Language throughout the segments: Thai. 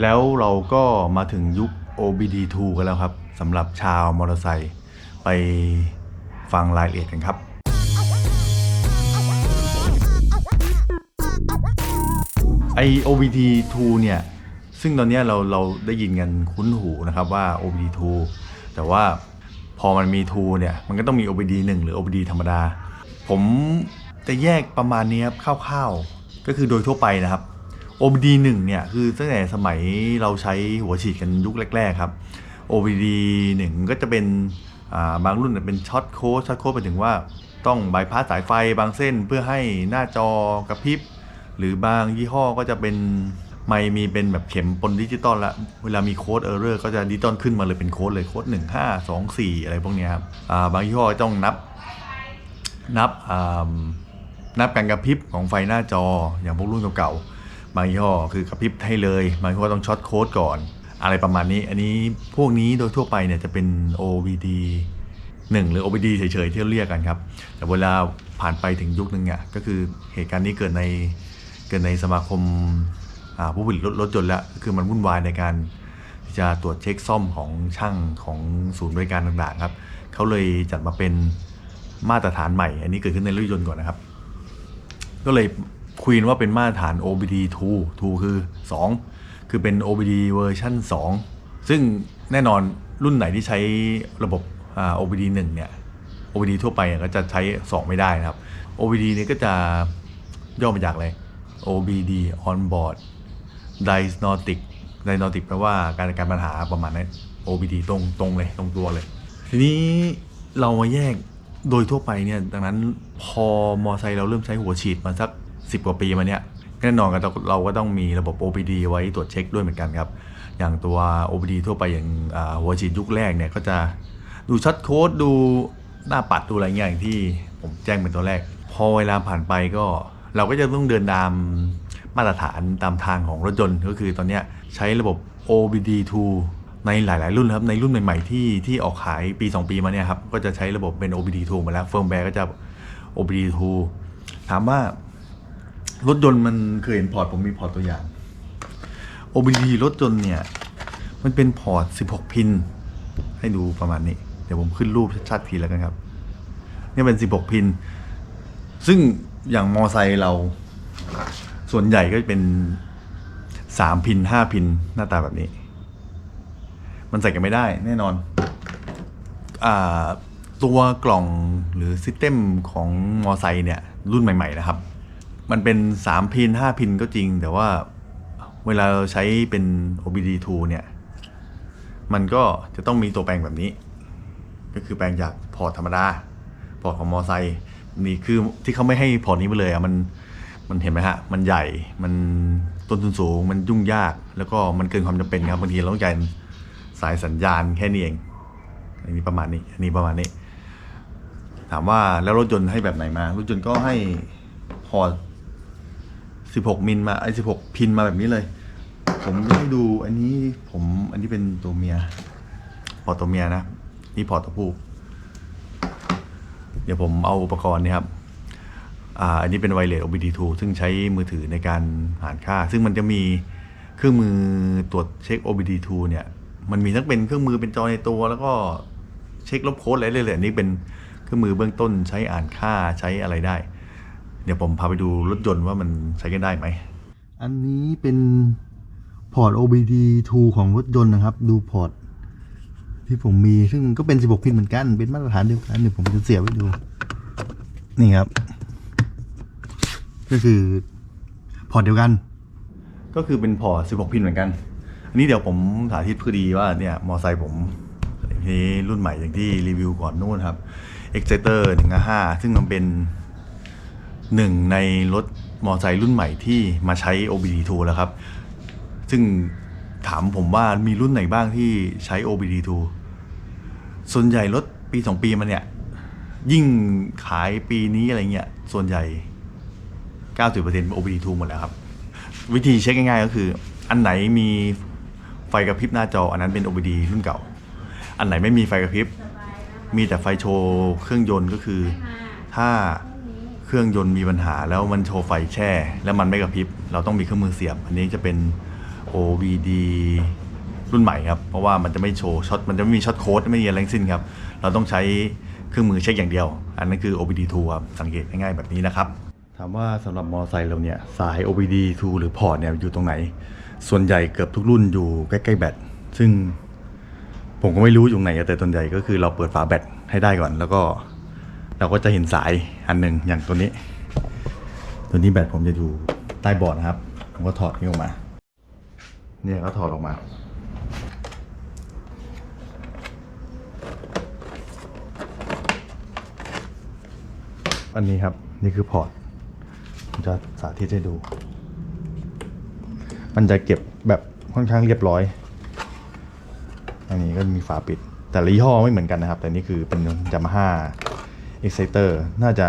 แล้วเราก็มาถึงยุค OBD2 กันแล้วครับสำหรับชาวมอเตอร์ไซค์ไปฟังรายละเอียดกันครับไอ OBD2 เนี่ย ซึ่งตอนนี้เราเราได้ยินกันคุ้นหูนะครับว่า OBD2 แต่ว่าพอมันมี 2 เนี่ย มันก็ต้องมี OBD1 หรือ OBD ธรรมดา ผมจะแยกประมาณนี้ครับคร่าวๆ ก็คือโดยทั่วไปนะครับ OBD 1 เนี่ยคือตั้งแต่สมัยเราใช้หัวฉีดกันยุคแรก ๆ ครับ OBD 1 ก็จะเป็นบางรุ่นเป็นช็อตโค้ดช็อตโค้ดไปถึงว่าต้องบายพาสสายไฟบางเส้นเพื่อให้หน้าจอกระพริบ หรือบางยี่ห้อก็จะเป็นไม่มีเป็นแบบเข็มปนดิจิตอลละเวลามีโค้ดเออร์เรอร์ก็จะดิจิตอลขึ้นมาเลยเป็นโค้ดเลยโค้ด1 5 2 4 อะไรพวกนี้ครับาบางยี่ห้อต้องนับนับนับการกระพริบของไฟหน้าจออย่างพวกรุ่นเก่าๆ บางยี่ห้อคือกระพริบให้เลย บางยี่ห้อต้องช็อตโค้ดก่อน อะไรประมาณนี้ อันนี้พวกนี้โดยทั่วไปเนี่ยจะเป็น OBD 1 หรือ OBD เฉยๆที่เรียกกันครับ แต่เวลาผ่านไปถึงยุคนึงอะก็คือเหตุการณ์นี้เกิดในเกิดในสมาคมผู้ผลิตรถรถยนต์ล้วก็คือมันวุ่นวายในการที่จะตรวจเช็คซ่อมของช่างของศูนย์บริการต่างๆครับเขาเลยจัดมาเป็นมาตรฐานใหม่ อันนี้เกิดขึ้นในรถยนต์ก่อนนะครับ ก็เลย คุยนว่าเป็นมาตรฐาน OBD 2 2 คือ 2 คือเป็น OBD เวอร์ชัน2 ซึ่งแน่นอนรุ่นไหนที่ใช้ระบบอ่า OBD 1 เนี่ย OBD ทั่วไปเนี่ยก็จะใช้ 2 ไม่ได้นะครับ OBD เนี่ยก็จะย่อมาจากอะไร OBD Onboard Diagnostic Diagnostic แปลว่าการการปัญหาประมาณนั้น OBD ตรงตรงเลยตรงตัวเลย ทีนี้เรามาแยกโดยทั่วไปเนี่ย ดังนั้นพอมอไซค์เราเริ่มใช้หัวฉีดมาสัก 10 กว่าปีมาเนี่ยแน่นอนกันเราเราก็ต้องมีระบบ OBD ไว้ตรวจเช็คด้วยเหมือนกันครับ อย่างตัว OBD ทั่วไปอย่างหัวฉีดยุคแรกเนี่ยก็จะดูชัดโค้ดดูหน้าปัดดูอะไรเงี้ยอย่างที่ผมแจ้งเป็นตัวแรก พอเวลาผ่านไปก็เราก็จะต้องเดินตามมาตรฐานตามทางของรถยนต์ก็คือตอนเนี้ยใช้ระบบ OBD2 ในหลาย ๆ รุ่นครับ ในรุ่นใหม่ ๆ ที่ที่ออกขายปี 2 ปีมาเนี่ยครับ ก็จะใช้ระบบเป็น OBD2 มาแล้วเฟิร์มแวร์ก็จะ OBD2 ถามว่า รถยนต์มันเคยเห็นพอร์ตผมมีพอร์ตตัวอย่าง OBD รถยนต์เนี่ย มันเป็นพอร์ต 16 พิน ให้ดูประมาณนี้ เดี๋ยวผมขึ้นรูปชัดๆทีแล้วกันครับ นี่เป็น 16 พิน ซึ่งอย่างมอไซค์เรา ส่วนใหญ่ก็จะเป็น 3 พิน 5 พิน หน้าตาแบบนี้ มันใส่กันไม่ได้แน่นอนอ่าตัวกล่องหรือซิสเต็มของมอไซค์เนี่ย รุ่นใหม่ ๆ นะครับ มันเป็น 3 พิน 5 พินก็จริง แต่ว่าเวลาเราใช้เป็น OBD2 เนี่ย มันก็จะต้องมีตัวแปลงแบบนี้ ก็คือแปลงจากพอร์ตธรรมดา พอร์ตของมอไซค์นี่คือที่เขาไม่ให้พอร์ตนี้ไปเลยอะมันมันเห็นไหมฮะ มันใหญ่ มันต้นทุนสูง มันยุ่งยาก แล้วก็มันเกินความจำเป็นครับบางทีเราต้องการสายสัญญาณแค่นี้เอง อันนี้ประมาณนี้ อันนี้ประมาณนี้ ถามว่าแล้วรถยนต์ให้แบบไหนมา รถยนต์ก็ให้พอร์ต 16 มิลมาไอ้16 พินมาแบบนี้เลย ผมให้ดูอันนี้ผมอันนี้เป็นตัวเมีย พอตัวเมียนะ นี่พอตตัวผู้ เดี๋ยวผมเอาอุปกรณ์นี่ครับอ่าอันนี้เป็นไวเลส OBD2 ซึ่งใช้มือถือในการหารค่า ซึ่งมันจะมีเครื่องมือตรวจเช็ค OBD2 เนี่ย มันมีทั้งเป็นเครื่องมือเป็นจอในตัว แล้วก็เช็คลบโค้ดอะไรเลยเลยอันนี้เป็นเครื่องมือเบื้องต้นใช้อ่านค่าใช้อะไรได้ เดี๋ยวผมพาไปดูรถยนต์ว่ามันใช้กันได้ไหม อันนี้เป็นพอร์ต OBD2 ของรถยนต์นะครับ ดูพอร์ตที่ผมมีซึ่งมันก็เป็น 16 พินเหมือนกัน เป็นมาตรฐานเดียวกันเดี๋ยวผมจะเสียบไว้ดู นี่ครับ ก็คือพอร์ตเดียวกัน ก็คือเป็นพอร์ต 16 พินเหมือนกัน อันนี้เดี๋ยวผมสาธิตพอดีว่าเนี่ยมอไซค์ผมนี้รุ่นใหม่อย่างที่รีวิวก่อนนู่นครับ Exciter 155ซึ่งมันเป็น หนึ่งในรถมอไซค์รุ่นใหม่ที่มาใช้ OBD2 แล้วครับ ซึ่งถามผมว่ามีรุ่นไหนบ้างที่ใช้ OBD2 ส่วนใหญ่รถปี 2 ปีมาเนี่ย ยิ่งขายปีนี้อะไรเงี้ย ส่วนใหญ่ 90%เป็น OBD2 หมดแล้วครับ วิธีเช็คง่ายๆก็คือ อันไหนมีไฟกระพริบหน้าจออันนั้นเป็น OBD รุ่นเก่า อันไหนไม่มีไฟกระพริบ มีแต่ไฟโชว์เครื่องยนต์ก็คือ ถ้า เครื่องยนต์มีปัญหาแล้วมันโชว์ไฟแช่ แล้วมันไม่กระพริบ เราต้องมีเครื่องมือเสียบ อันนี้จะเป็น OVD รุ่นใหม่ครับ เพราะว่ามันจะไม่โชว์ช็อต มันจะไม่มีช็อตโค้ดไม่มีอะไรทั้งสิ้นครับ เราต้องใช้เครื่องมือเช็คอย่างเดียว อันนั้นคือ OBD2 ครับ สังเกตง่ายๆแบบนี้นะครับ ถามว่าสำหรับมอเตอร์ไซค์เราเนี่ยสาย OBD2 หรือพอร์ตเนี่ยอยู่ตรงไหน ส่วนใหญ่เกือบทุกรุ่นอยู่ใกล้ๆแบต ซึ่งผมก็ไม่รู้อยู่ไหนแต่ส่วนใหญ่ก็คือเราเปิดฝาแบตให้ได้ก่อนแล้วก็ เราก็จะเห็นสายอันหนึ่งอย่างตัวนี้ ตัวนี้แบตผมจะอยู่ใต้บอร์ดนะครับ ผมก็ถอดนี่ออกมา เนี่ยก็ถอดออกมา อันนี้ครับนี่คือพอร์ตผมจะสาธิตให้ดู มันจะเก็บแบบค่อนข้างเรียบร้อย อันนี้ก็มีฝาปิด แต่ละยี่ห้อไม่เหมือนกันนะครับ แต่นี่คือเป็นยามาฮ่า Exciter น่าจะ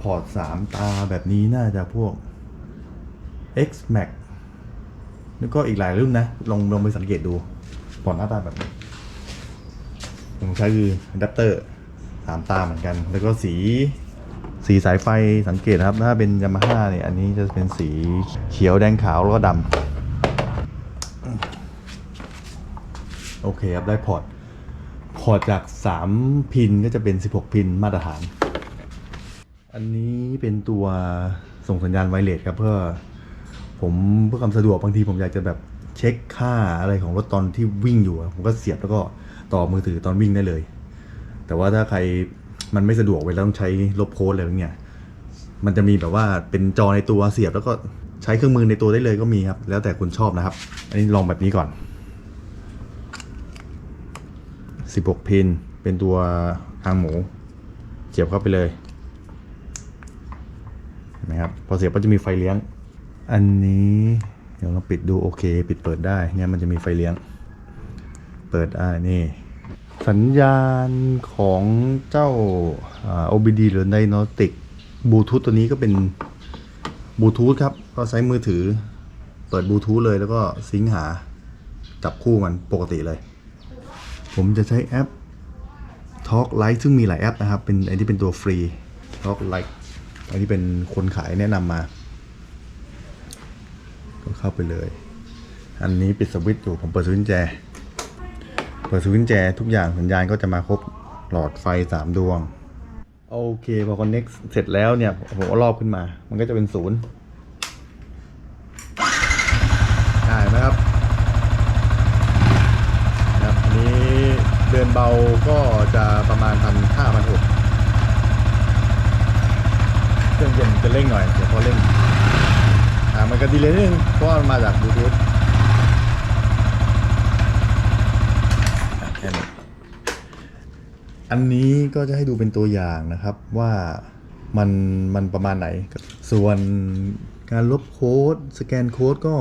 พอร์ตสามตาแบบนี้น่าจะพวก X Max แล้วก็อีกหลายรุ่นนะ ลองลองไปสังเกตดูพอร์ตหน้าตาแบบนี้ผมใช้คืออะแดปเตอร์สามตาเหมือนกัน แล้วก็สีสีสายไฟสังเกตนะครับ ถ้าเป็นยามาฮ่าเนี่ย อันนี้จะเป็นสีเขียวแดงขาวแล้วก็ดำโอเคครับ ได้พอร์ต พอร์ตจาก 3 พินก็จะเป็น 16 พินมาตรฐาน อันนี้เป็นตัวส่งสัญญาณไวเลสครับเพื่อผมเพื่อความสะดวกบางทีผมอยากจะแบบเช็คค่าอะไรของรถตอนที่วิ่งอยู่ ผมก็เสียบแล้วก็ต่อมือถือตอนวิ่งได้เลย แต่ว่าถ้าใครมันไม่สะดวกเวลาต้องใช้ลบโค้ดอะไรอย่างเงี้ยมันจะมีแบบว่าเป็นจอในตัวเสียบแล้วก็ใช้เครื่องมือในตัวได้เลยก็มีครับ แล้วแต่คุณชอบนะครับ อันนี้ลองแบบนี้ก่อน 16 พิน เป็นตัวทางหมูเสียบเข้าไปเลยเห็นไหมครับพอเสียบก็จะมีไฟเลี้ยง อันนี้เดี๋ยวเราปิดดูโอเค ปิดเปิดได้เนี่ยมันจะมีไฟเลี้ยง เปิดอ่านี่ สัญญาณของเจ้า OBD หรือ Diagnostic บลูทูธตัวนี้ก็เป็นบลูทูธครับ ก็ใช้มือถือ เปิดบลูทูธเลยแล้วก็ซิงหาจับคู่มันปกติเลย ผมจะใช้แอป Talk Light ซึ่งมีหลายแอปนะครับ เป็นอันที่เป็นตัวฟรี Talk Light อันนี้เป็นคนขายแนะนำมา ก็เข้าไปเลย อันนี้ปิดสวิตช์อยู่ ผมเปิดสวิตช์แจ เปิดสวิตช์แจทุกอย่างสัญญาณก็จะมาครบหลอดไฟ 3 ดวง โอเค พอ connect เสร็จแล้วเนี่ย ผมเอารอบขึ้นมา มันก็จะเป็นศูนย์ได้ไหมครับ นะครับอันนี้ เบาก็จะประมาณพันห้าพันหกเครื่องเย็นจะเร่งหน่อยเดี๋ยวพอเร่งอ่ามันก็ดีเลยนิดนึงเพราะมันมาจากบลูทูธอะแค่นี้อันนี้ก็จะให้ดูเป็นตัวอย่างนะครับว่ามันมันประมาณไหน ส่วนการลบโค้ดสแกนโค้ดก็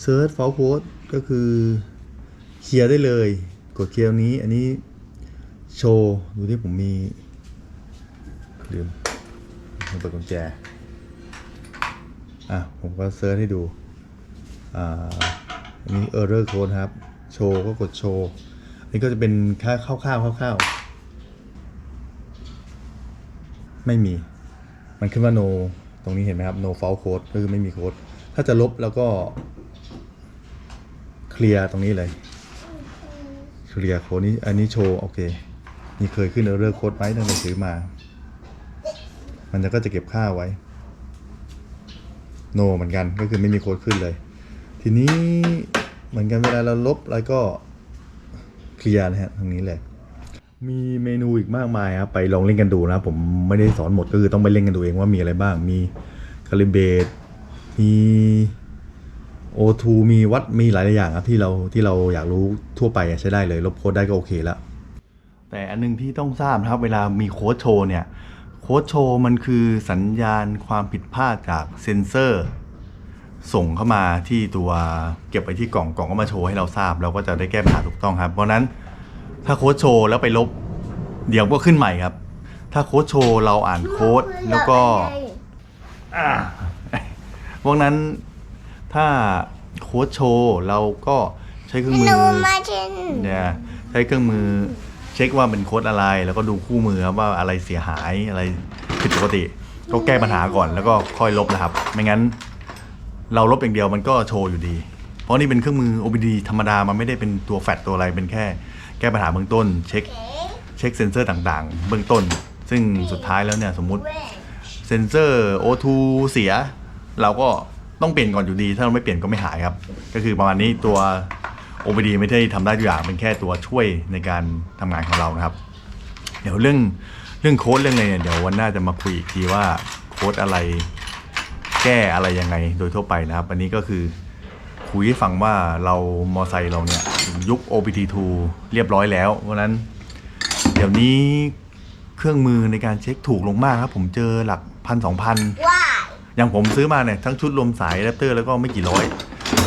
เซิร์ชเฟลโค้ดก็คือเคลียร์ได้เลย กดเคลียร์ตรงนี้ อันนี้โชว์ดูที่ผมมีลืมผมเปิดกุญแจ อะ ผมก็เซิร์ชให้ดู อ่า อันนี้ error code ครับ โชว์ก็กดโชว์ อันนี้ก็จะเป็นค่าคร่าวๆคร่าวๆไม่มี มันขึ้นว่า no ตรงนี้เห็นไหมครับ no fault code ก็คือไม่มีโค้ด ถ้าจะลบแล้วก็ เคลียร์ตรงนี้เลย เคลียร์โค้ดนี้อันนี้โชว์โอเค นี่เคยขึ้นเออร์เรอโค้ดไว้ตั้งแต่ซื้อมา มันจะก็จะเก็บค่าไว้ โน เหมือนกันก็คือไม่มีโค้ดขึ้นเลย ทีนี้เหมือนกันเวลาเราลบแล้วก็เคลียร์นะฮะตรงนี้เลยมีเมนูอีกมากมายครับไปลองเล่นกันดูนะ ผมไม่ได้สอนหมดก็คือต้องไปเล่นกันดูเองว่ามีอะไรบ้างมีคาลิเบตมี O2 มีวัดมีหลายๆอย่างครับที่เราที่เราอยากรู้ทั่วไปอะใช้ได้เลย ลบโค้ดได้ก็โอเคแล้ว แต่อันหนึงที่ต้องทราบนะครับ เวลามีโค้ดโชว์เนี่ย โค้ดโชว์มันคือสัญญาณความผิดพลาดจากเซ็นเซอร์ ส่งเข้ามาที่ตัวเก็บไว้ที่กล่องกล่องก็มาโชว์ให้เราทราบ เราก็จะได้แก้ปัญหาถูกต้องครับ เพราะฉะนั้นถ้าโค้ดโชว์แล้วไปลบ เดี๋ยวก็ขึ้นใหม่ครับ ถ้าโค้ดโชว์เราอ่านโค้ดแล้วก็อ่าพวกนั้น ถ้าโค้ดโชว์เราก็ใช้เครื่องมืหนูอมาชินเนี่ยใช้เครื่องมือเช็คว่าเป็นโค้ดอะไร แล้วก็ดูคู่มือครับว่าอะไรเสียหายอะไรผิดปกติ ก็แก้ปัญหาก่อนแล้วก็ค่อยลบนะครับ ไม่งั้น เราลบอย่างเดียวมันก็โชว์อยู่ดีราะนี่เป็นเครื่องมือ OBD ธรรมดามันไม่ได้เป็นตัวแฟลตตัวอะไรเป็นแค่ แก้ปัญหาเบื้องต้น เช็คเช็คเซนเซอร์ต่างๆ เบื้องต้น ซึ่งสุดท้ายแล้วเนี่ยสมมุติเซนเซอร์ O2 เสีย เราก็ ต้องเปลี่ยนก่อนอยู่ดี ถ้าเราไม่เปลี่ยนก็ไม่หายครับ ก็คือประมาณนี้ตัว OBD ไม่ได้ทำได้ทุกอย่างเป็นแค่ตัวช่วยในการทำงานของเรานะครับ เดี๋ยวเรื่องเรื่องโค้ดเรื่องอะไรเนี่ยเดี๋ยววันหน้าจะมาคุยอีกทีว่าโค้ดอะไรแก้อะไรยังไงโดยทั่วไปนะครับ อันนี้ก็คือคุยให้ฟังว่าเรามอไซค์เราเนี่ยยุค OPT2 เรียบร้อยแล้ว เพราะนั้น เดี๋ยวนี้เครื่องมือในการเช็คถูกลงมากครับ ผมเจอหลักพันสองพันว้า อย่างผมซื้อมาเนี่ยทั้งชุดรวมสายอะแรปเตอร์แล้วก็ไม่กี่ร้อย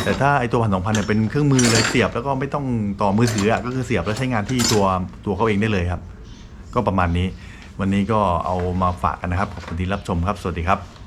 แต่ถ้าไอตัวพันสองพันเนี่ยเป็นเครื่องมือเลยเสียบแล้วก็ไม่ต้องต่อมือถืออะก็คือเสียบแล้วใช้งานที่ตัวตัวเขาเองได้เลยครับ ก็ประมาณนี้ วันนี้ก็เอามาฝากกันนะครับขอบคุณที่รับชมครับ สวัสดีครับ